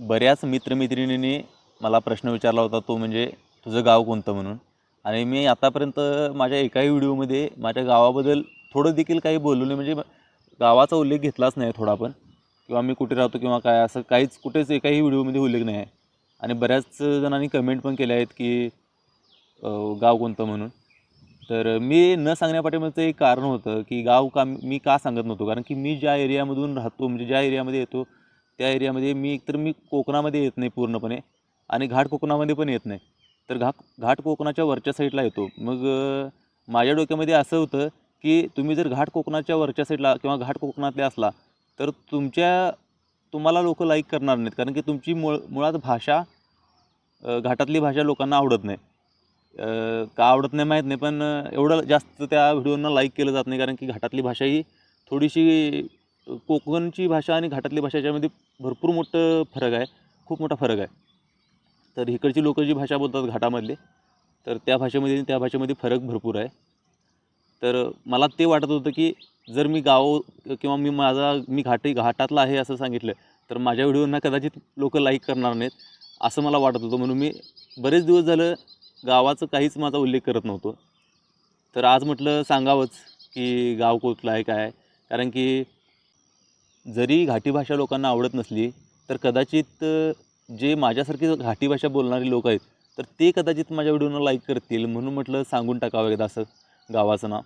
बऱ्याच मित्रमैत्रिणींनी मला प्रश्न विचारला होता तो म्हणजे तुझं गाव कोणतं? म्हणून. आणि मी आतापर्यंत माझ्या एकाही व्हिडिओमध्ये माझ्या गावाबद्दल थोडं देखील काही बोललो नाही. म्हणजे गावाचा उल्लेख घेतलाच नाही थोडा पण. किंवा मी कुठे राहतो किंवा काय असं काहीच कुठेच एकाही व्हिडिओमध्ये उल्लेख नाही आहे. आणि बऱ्याच जणांनी कमेंट पण केल्या आहेत की गाव कोणतं म्हणून. तर मी न सांगण्यापाठीमागचं एक कारण होतं की गाव का मी का सांगत नव्हतो. कारण की मी ज्या एरियामधून राहतो म्हणजे ज्या एरियामध्ये येतो त्या एरियामध्ये मी एकतर मी कोकणामध्ये येत नाही पूर्णपणे आणि घाट कोकणामध्ये पण येत नाही. तर घाट घाट कोकणाच्या वरच्या साईडला येतो. मग माझ्या डोक्यामध्ये असं होतं की तुम्ही जर घाट कोकणाच्या वरच्या साईडला किंवा घाट कोकणातले असला तर तुमच्या तुम्हाला लोक लाईक करणार नाहीत. कारण की तुमची मुळ मुळात भाषा घाटातली भाषा लोकांना आवडत नाही. का आवडत नाही माहीत नाही पण एवढं जास्त त्या व्हिडिओंना लाईक केलं जात नाही. कारण की घाटातली भाषा ही थोडीशी कोकणची भाषा आणि घाटातली भाषा याच्यामध्ये भरपूर मोठं फरक आहे. खूप मोठा फरक आहे. तर इकडची लोकं जी भाषा बोलतात घाटामधले तर त्या भाषेमध्ये आणि त्या भाषेमध्ये फरक भरपूर आहे. तर मला ते वाटत होतं की जर मी गाव किंवा मी माझा मी घाटी घाटातला आहे असं सांगितलं तर माझ्या व्हिडिओंना कदाचित लोक लाईक करणार नाहीत असं मला वाटत होतं. म्हणून मी बरेच दिवस झालं गावाचं काहीच माझा उल्लेख करत नव्हतो. तर आज म्हटलं सांगावंच की गाव कुठलं आहे काय आहे. कारण की जरी घाटी भाषा लोकांना आवडत नसली तर कदाचित जे माझ्यासारखी घाटी भाषा बोलणारे लोक आहेत तर ते कदाचित माझ्या व्हिडिओनं लाईक करतील. म्हणून म्हटलं सांगून टाकावं एकदा असं गावाचं नाव.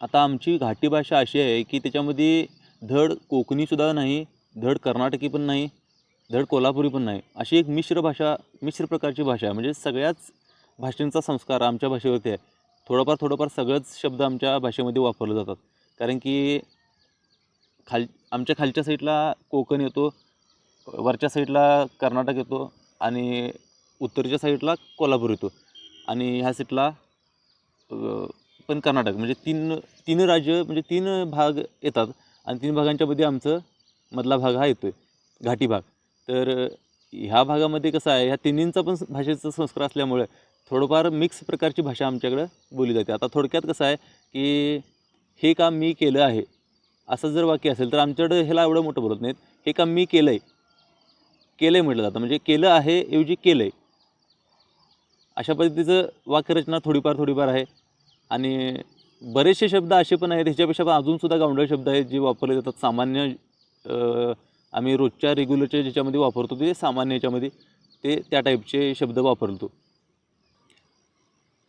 आता आमची घाटी भाषा अशी आहे की त्याच्यामध्ये धड कोकणीसुद्धा नाही धड कर्नाटकी पण नाही धड कोल्हापुरी पण नाही. अशी एक मिश्र भाषा मिश्र प्रकारची भाषा आहे. म्हणजे सगळ्याच भाषेंचा संस्कार आमच्या भाषेवरती आहे. थोडंफार थोडंफार सगळंच शब्द आमच्या भाषेमध्ये वापरले जातात. कारण की खाल आमच्या खालच्या साईडला कोकण येतो वरच्या साईडला कर्नाटक येतो आणि उत्तरच्या साईडला कोल्हापूर येतो. आणि ह्या साईडला पण कर्नाटक म्हणजे तीन तीन राज्य म्हणजे तीन भाग येतात आणि तीन भागांच्यामध्ये आमचं मधला भाग हा येतो आहे घाटी भाग. तर ह्या भागामध्ये कसं आहे ह्या तिन्हींचा पण भाषेचा संस्कार असल्यामुळे थोडंफार मिक्स प्रकारची भाषा आमच्याकडं बोलली जाते. आता थोडक्यात कसं आहे की हे काम मी केलं आहे असं जर वाक्य असेल तर आमच्याकडं ह्याला एवढं मोठं बोलत नाहीत. हे काम मी केलं आहे केलं आहे म्हटलं जातं. म्हणजे केलं आहे ऐवजी केलं आहे अशा पद्धतीचं वाक्यरचना थोडीफार थोडीफार आहे. आणि बरेचसे शब्द असे पण आहेत ह्याच्यापेक्षा पण अजूनसुद्धा गावंडळ शब्द आहेत जे वापरले जातात. सामान्य आम्ही रोजच्या रेग्युलरच्या ज्याच्यामध्ये वापरतो ते सामान्य याच्यामध्ये ते त्या टाईपचे शब्द वापरतो.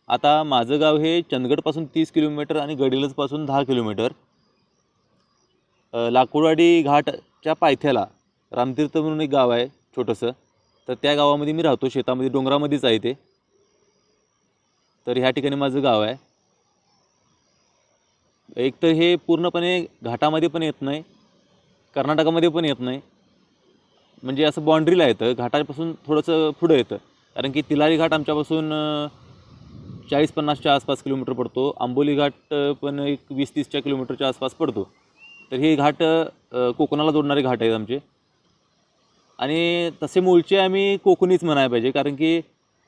आता माझं गाव हे चंदगडपासून तीस किलोमीटर आणि गडिलजपासून दहा किलोमीटर. लाकूडवाडी घाटच्या पायथ्याला रामतीर्थ म्हणून एक गाव आहे छोटंसं. तर त्या गावामध्ये मी राहतो शेतामध्ये डोंगरामध्येच आहे ते. तर ह्या ठिकाणी माझं गाव आहे. एक तर हे पूर्णपणे घाटामध्ये पण येत नाही कर्नाटकामध्ये पण येत नाही. म्हणजे असं बाँड्रीला येतं घाटापासून थोडंसं पुढं येतं. कारण की तिलारी घाट आमच्यापासून चाळीस पन्नासच्या आसपास किलोमीटर पडतो. आंबोली घाट पण एक वीस तीसच्या किलोमीटरच्या आसपास पडतो. तर हे घाट कोकणाला जोडणारे घाट आहेत आमचे. आणि तसे मूळचे आम्ही कोकणीच म्हणायला पाहिजे कारण की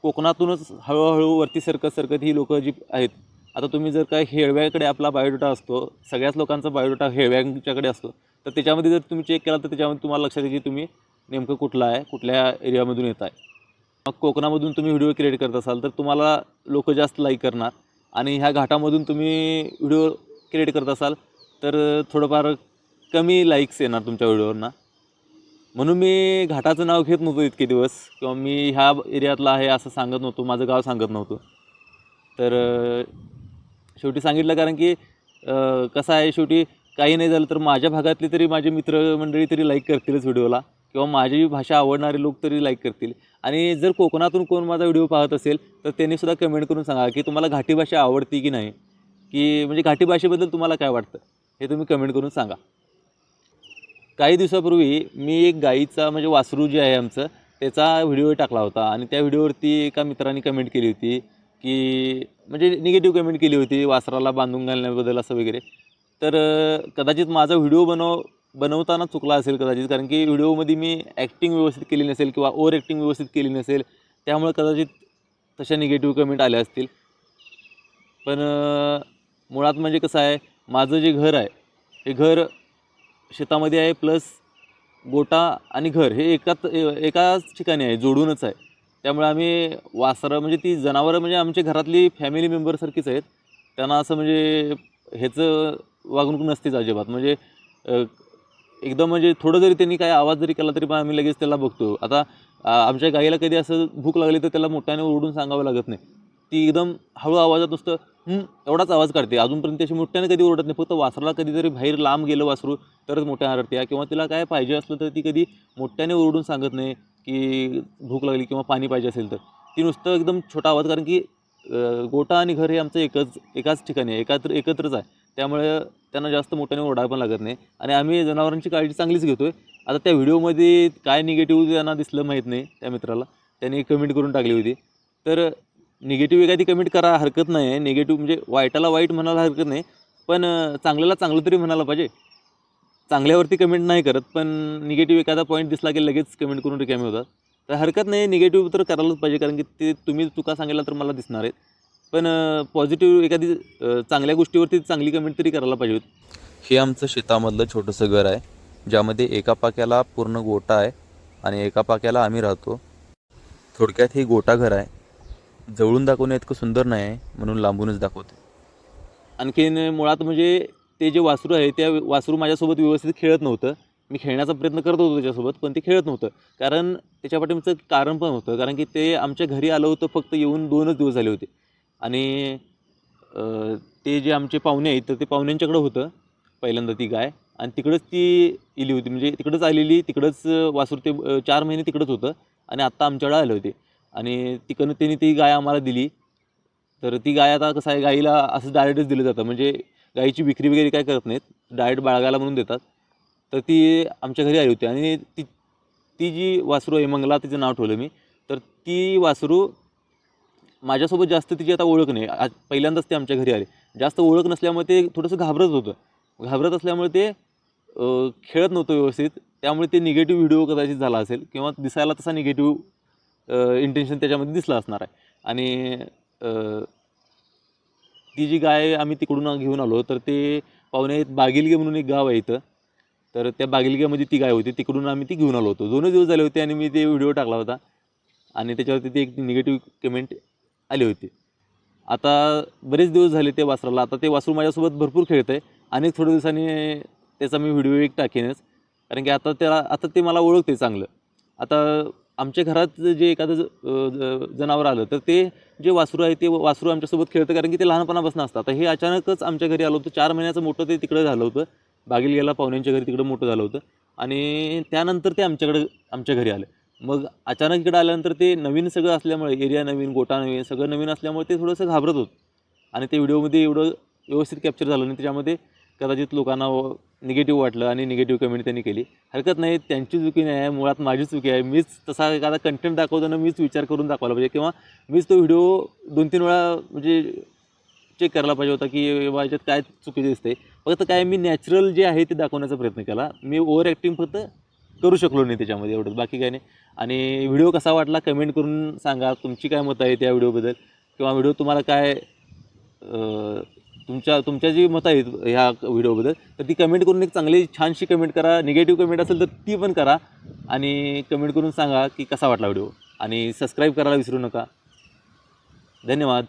कोकणातूनच हळूहळू वरती सरकत सरकत ही लोकं जी आहेत आता तुम्ही जर काय हेळव्याकडे आपला बायोडेटा असतो सगळ्याच लोकांचा बायोडेटा हेळव्यांच्याकडे असतो तर त्याच्यामध्ये जर तुम्ही चेक केला तर त्याच्यामध्ये तुम्हाला लक्षात येईल की तुम्ही नेमकं कुठलं आहे कुठल्या एरियामधून येत आहे. मग कोकणामधून तुम्ही व्हिडिओ क्रिएट करत असाल तर तुम्हाला लोक जास्त लाईक करणार. आणि ह्या घाटामधून तुम्ही व्हिडिओ क्रिएट करत असाल तर थोडंफार कमी लाईक्स येणार तुमच्या व्हिडिओवरना. म्हणून मी घाटाचं नाव घेत नव्हतो इतके दिवस. किंवा मी ह्या एरियातला आहे असं सांगत नव्हतो माझं गाव सांगत नव्हतो. तर शेवटी सांगितलं कारण की कसं आहे शेवटी काही नाही झालं तर माझ्या भागातले तरी माझे मित्रमंडळी तरी लाईक करतीलच व्हिडिओला. किंवा माझी भाषा आवडणारे लोक तरी लाईक करतील. आणि जर कोकणातून कोण माझा व्हिडिओ पाहत असेल तर त्यांनी सुद्धा कमेंट करून सांगा की तुम्हाला घाटी भाषा आवडती की नाही? की म्हणजे घाटी भाषेबद्दल तुम्हाला काय वाटतं? हे तुम्ही कमेंट करून सांगा. काही दिवसापूर्वी मी एक गाईचा म्हणजे वासरू जे आहे आमचं त्याचा व्हिडिओ टाकला होता आणि त्या व्हिडिओवरती एका मित्राने कमेंट केली होती की म्हणजे निगेटिव्ह कमेंट केली होती वासराला बांधून घालण्याबद्दल असं वगैरे. तर कदाचित माझा व्हिडिओ बनव बनवताना चुकला असेल कदाचित कारण की व्हिडिओमध्ये मी ॲक्टिंग व्यवस्थित केली नसेल किंवा ओव्हर ॲक्टिंग व्यवस्थित केली नसेल त्यामुळे कदाचित तशा निगेटिव्ह कमेंट आल्या असतील. पण मुळात म्हणजे कसं आहे माझं जे घर आहे हे घर शेतामध्ये आहे प्लस गोटा आणि घर हे एकाच एकाच ठिकाणी आहे जोडूनच आहे. त्यामुळे आम्ही वासरं म्हणजे ती जनावरं म्हणजे आमच्या घरातली फॅमिली मेंबरसारखीच आहेत. त्यांना असं म्हणजे ह्याचं वागणूक नसतेच अजिबात. म्हणजे एकदम म्हणजे थोडं जरी त्यांनी काय आवाज जरी केला तरी पण आम्ही लगेच त्याला बघतो. आता आमच्या गाईला कधी असं भूक लागली तर त्याला मोठ्याने ओरडून सांगावं लागत नाही. ती एकदम हळू आवाजात नुसतं एवढाच आवाज काढते. अजूनपर्यंत त्याची मोठ्याने कधी ओरडत नाही. फक्त वासराला कधीतरी बाहेर लांब गेलं वासरू तरच मोठ्या हरडते. किंवा तिला काय पाहिजे असलं तर ती कधी मोठ्याने ओरडून सांगत नाही की भूक लागली किंवा पाणी पाहिजे असेल तर. ती नुसतं एकदम छोटा आवाज कारण की गोटा आणि घर हे आमचं एकच एकाच ठिकाणी आहे. एकत्र एकत्रच आहे. त्यामुळे त्यांना जास्त मोठ्याने ओरडायला पण लागत नाही. आणि आम्ही जनावरांची काळजी चांगलीच घेतो आहे आता त्या व्हिडिओमध्ये काय निगेटिव्ह त्यांना दिसलं माहीत नाही त्या मित्राला. त्याने कमेंट करून टाकली होती. तर निगेटिव्ह एखादी कमेंट करा हरकत नाही. आहे निगेटिव्ह म्हणजे वाईटाला वाईट म्हणायला हरकत नाही. पण चांगल्याला चांगलं तरी म्हणायला पाहिजे. चांगल्यावरती कमेंट नाही करत पण निगेटिव्ह एखादा पॉईंट दिसला की लगेच कमेंट करून रिकामे होतात. तर हरकत नाही निगेटिव्ह तर करायलाच पाहिजे कारण की ते तुम्ही चुका सांगितला तर मला दिसणार आहेत. पण पॉझिटिव्ह एखादी चांगल्या गोष्टीवरती चांगली कमेंट तरी करायला पाहिजे हे आमचं शेतामधलं छोटंसं घर आहे ज्यामध्ये एका पाक्याला पूर्ण गोटा आहे आणि एका पाक्याला आम्ही राहतो. थोडक्यात हे गोटा घर आहे. जवळून दाखवणं इतकं सुंदर नाही आहे म्हणून लांबूनच दाखवते. आणखीन मुळात म्हणजे ते जे वासरू आहे त्या वासरू माझ्यासोबत व्यवस्थित खेळत नव्हतं. मी खेळण्याचा प्रयत्न करत होतो त्याच्यासोबत पण ते खेळत नव्हतं. कारण त्याच्या पाठीमागचं कारण पण होतं. कारण की ते आमच्या घरी आलं होतं फक्त येऊन दोनच दिवस झाले होते. आणि ते जे आमचे पाहुणे आहेत तर ते पाहुण्यांच्याकडं होतं पहिल्यांदा ती गाय. आणि तिकडंच ती इली होती. म्हणजे तिकडंच आलेली तिकडंच वासरू ते चार महिने तिकडंच होतं. आणि आत्ता आमच्याकडं आले होते. आणि तिकडनं त्यांनी ती गाय आम्हाला दिली. तर ती गाय आता कसं आहे गाईला असं डायरेक्टच दिलं जातं. म्हणजे गाईची विक्री वगैरे काय करत नाहीत. डायरेक्ट बाळगायला म्हणून देतात. तर ती आमच्या घरी आली होती. आणि ती ती जी वासरू आहे मंगला तिचं नाव ठेवलं मी. तर ती वासरू माझ्यासोबत जास्त तिची आता ओळख नाही. आज पहिल्यांदाच ते आमच्या घरी आले. जास्त ओळख नसल्यामुळे ते थोडंसं घाबरत होतं. घाबरत असल्यामुळे ते खेळत नव्हतं व्यवस्थित. त्यामुळे ते निगेटिव्ह व्हिडिओ कदाचित झाला असेल किंवा दिसायला तसा निगेटिव्ह इंटेन्शन त्याच्यामध्ये दिसलं असणार आहे. आणि ती जी गाय आम्ही तिकडून घेऊन आलो तर ते पाहुणे बागिलगे म्हणून एक गाव आहे इथं. तर त्या बागिलग्यामध्ये ती गाय होती तिकडून आम्ही ती घेऊन आलो होतो. दोनच दिवस झाले होते आणि मी ते व्हिडिओ टाकला होता. आणि त्याच्यावरती ती एक निगेटिव्ह कमेंट आली होती. आता बरेच दिवस झाले ते वासराला. आता ते वासरू माझ्यासोबत भरपूर खेळतं आहे आणि थोड्या दिवसांनी त्याचा मी व्हिडिओ एक टाकेनच. कारण की आता त्याला आता ते मला ओळखते चांगलं. आता आमच्या घरात जे एखादं ज- ज- जनावर आलं तर ते जे वासरू आहे ते वासरू आमच्यासोबत खेळतं कारण की ते लहानपणापासून असतं आता हे अचानकच आमच्या घरी आलं होतं. चार महिन्याचं मोठं ते तिकडं झालं होतं. बागेल गेला पाहुण्यांच्या घरी तिकडं मोठं झालं होतं. आणि त्यानंतर ते आमच्याकडं आमच्या घरी आलं. मग अचानक इकडं आल्यानंतर ते नवीन सगळं असल्यामुळे एरिया नवीन गोटा नवीन सगळं नवीन असल्यामुळे ते थोडंसं घाबरत होतं. आणि ते व्हिडिओमध्ये एवढं व्यवस्थित कॅप्चर झालं नाही. त्याच्यामध्ये कदाचित लोकांना निगेटिव्ह वाटलं आणि निगेटिव्ह कमेंट त्यांनी केली. हरकत नाही त्यांची चुकी नाही आहे मुळात माझी चुकी आहे. मीच तसा एखादा कंटेंट दाखवताना मीच विचार करून दाखवायला पाहिजे किंवा मीच तो व्हिडिओ दोन तीन वेळा म्हणजे चेक करायला पाहिजे होता की बाबा याच्यात काय चुकीचं दिसते. फक्त काय मी नॅचरल जे आहे ते दाखवण्याचा प्रयत्न केला. मी ओव्हर ॲक्टिंग फक्त करू शकलो नाही त्याच्यामध्ये एवढंच. बाकी काय नाही. आणि व्हिडिओ कसा वाटला कमेंट करून सांगा. तुमची काय मतं आहे त्या व्हिडिओबद्दल किंवा व्हिडिओ तुम्हाला काय तुमच्या तुमच्या जी मतं आहेत ह्या व्हिडिओबद्दल तर ती कमेंट करून एक चांगली छानशी कमेंट करा. निगेटिव्ह कमेंट असेल तर ती पण करा. आणि कमेंट करून सांगा की कसा वाटला व्हिडिओ. आणि सबस्क्राईब करायला विसरू नका. धन्यवाद.